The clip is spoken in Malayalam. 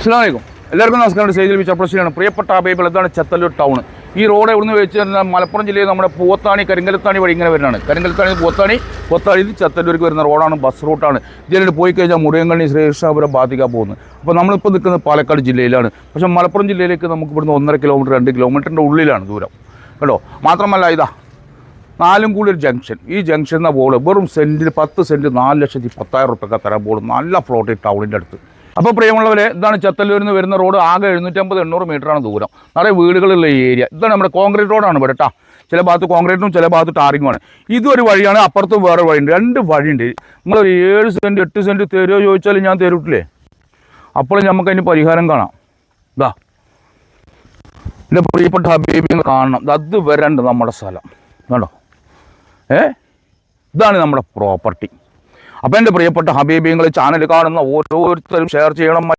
അസ്സാമലൈക്കും എല്ലാവർക്കും നമസ്കാരം. സ്റ്റേജിൽ വിച്ചപ്രശ്നമാണ് പ്രിയപ്പെട്ട അബേബിൾ ഇതാണ് ചത്തല്ലൂർ ടൗൺ ഈ റോഡ് ഇവിടുന്ന് വെച്ച് കഴിഞ്ഞാൽ മലപ്പുറം ജില്ലയിൽ നമ്മുടെ പൂവത്താണി കരിങ്കലത്താണി വഴി ഇങ്ങനെ വരുന്നതാണ്. കരിങ്കലത്താണി പൂവത്താണി ഇത് ചത്തല്ലൂർക്ക് വരുന്ന റോഡാണ് ബസ് റൂട്ടാണ് ജില്ലയിൽ പോയി കഴിഞ്ഞാൽ മുറിയങ്കണ്ണി ശ്രീകൃഷ്ണപുരം ബാധിക്കാൻ പോകുന്നത് അപ്പോൾ നമ്മളിപ്പോൾ നിൽക്കുന്നത് പാലക്കാട് ജില്ലയിലാണ്. പക്ഷേ മലപ്പുറം ജില്ലയിലേക്ക് നമുക്ക് ഇവിടുന്ന് ഒന്നര കിലോമീറ്റർ രണ്ട് കിലോമീറ്ററിന്റെ ഉള്ളിലാണ് ദൂരം. കേട്ടോ മാത്രമല്ല ഇതാ നാലും കൂടി ഒരു ജംഗ്ഷൻ ഈ ജംഗ്ഷൻ എന്ന ബോൾ വെറും സെന്റിൽ പത്ത് സെന്റ് നാല് ലക്ഷത്തി പത്തായിരം റുപ്യൊക്കെ തരാൻ ബോൾ നല്ല ഫ്ലോട്ട് ടൗണിന്റെ അടുത്ത്. അപ്പോൾ പ്രിയമുള്ളവരെ ഇതാണ് ചത്തല്ലൂരിൽ നിന്ന് വരുന്ന റോഡ്. ആകെ എഴുന്നൂറ്റമ്പത് എണ്ണൂറ് ആണ് ദൂരം. നിറയെ വീടുകളുള്ള ഈ ഏരിയ. ഇതാണ് നമ്മുടെ കോൺക്രീറ്റ് റോഡാണ് ഇവിടെ കേട്ടോ ചില ഭാഗത്ത് കോൺക്രീറ്റും ചില ഭാഗത്ത് ടാറിങ്ങുമാണ്. ഇതൊരു വഴിയാണ് അപ്പുറത്തും വേറെ വഴിയുണ്ട്. രണ്ട് വഴിയുണ്ട്. നിങ്ങളൊരു ഏഴ് സെന്റ് എട്ട് സെന്റ് തരുമോ ചോദിച്ചാൽ ഞാൻ തരൂട്ടില്ലേ? അപ്പോൾ നമുക്ക് അതിന് പരിഹാരം കാണാം. ഇതാ എന്റെ പ്രിയപ്പെട്ട ഹബീബിന്ന് കാണണം. അത് വരണ്ട് നമ്മുടെ സ്ഥലം. കണ്ടോ? ഏ? ഇതാണ് നമ്മുടെ പ്രോപ്പർട്ടി. അപ്പോൾ എന്റെ പ്രിയപ്പെട്ട ഹബീബിങ്ങൾ ചാനൽ കാണുന്ന ഓരോരുത്തരും ഷെയർ ചെയ്യണം.